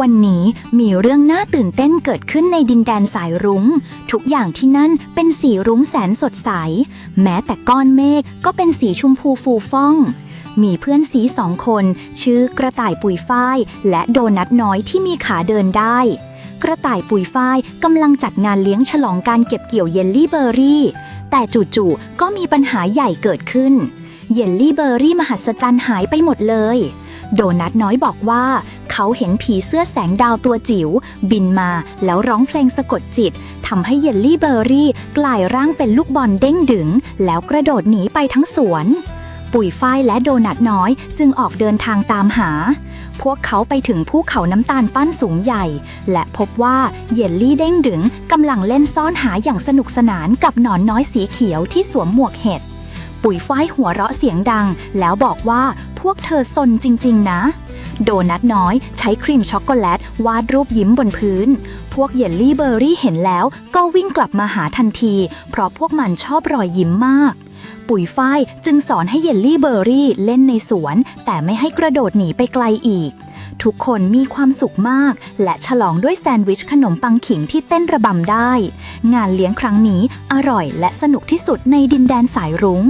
วันนี้มีเรื่องน่าตื่นเต้นเกิดขึ้นในดินแดนสายรุง้ง ทุกอย่างที่นั่นเป็นสีรุ้งแสนสดใส แม้แต่ก้อนเมฆก็เป็นสีชมพูฟูฟ่อง มีเพื่อนสีสองคน ชื่อกระต่ายปุยฝ้าย และโดนัทน้อยที่มีขาเดินได้กระต่ายปุยฝ้ายกำลังจัดงานเลี้ยงฉลองการเก็บเกี่ยวเยลลี่เบอร์รี่ แต่จู่ๆก็มีปัญหาใหญ่เกิดขึ้น เยลลี่เบอร์รี่มหัศจรรย์หายไปหมดเลย โดนัทน้อยบอกว่า เขาเห็นผีเสื้อแสงดาวตัวจิ๋ว บินมาแล้วร้องเพลงสะกดจิตทำให้เยลลี่เบอร์รี่ กลายร่างเป็นลูกบอลเด้งดึง แล้วกระโดดหนีไปทั้งสวน ปุ๋ยฝ้ายและโดนัทน้อยจึงออกเดินทางตามหา พวกเขาไปถึงภูเขาน้ำตาลปั้นสูงใหญ่ และพบว่าเยลลี่เด้งดึงกำลังเล่นซ่อนหาอย่างสนุกสนานกับหนอนน้อยสีเขียวที่สวมหมวกเห็ดปุ๋ยฝ้ายหัวเราะเสียงดัง แล้วบอกว่า วกเธอซนจริง ๆ นะ โดนัทน้อยใช้ครีมช็อกโกแลตวาดรูปยิ้มบนพื้น พวกเยลลี่เบอร์รี่เห็นแล้วก็วิ่งกลับมาหาทันที เพราะพวกมันชอบรอยยิ้มมาก ปุ๋ยฝ้ายจึงสอนให้เยลลี่เบอร์รี่เล่นในสวน แต่ไม่ให้กระโดดหนีไปไกลอีก ทุกคนมีความสุขมาก และฉลองด้วยแซนด์วิชขนมปังขิงที่เต้นระบำได้ งานเลี้ยงครั้งนี้อร่อยและสนุกที่สุดในดินแดนสายรุง้ง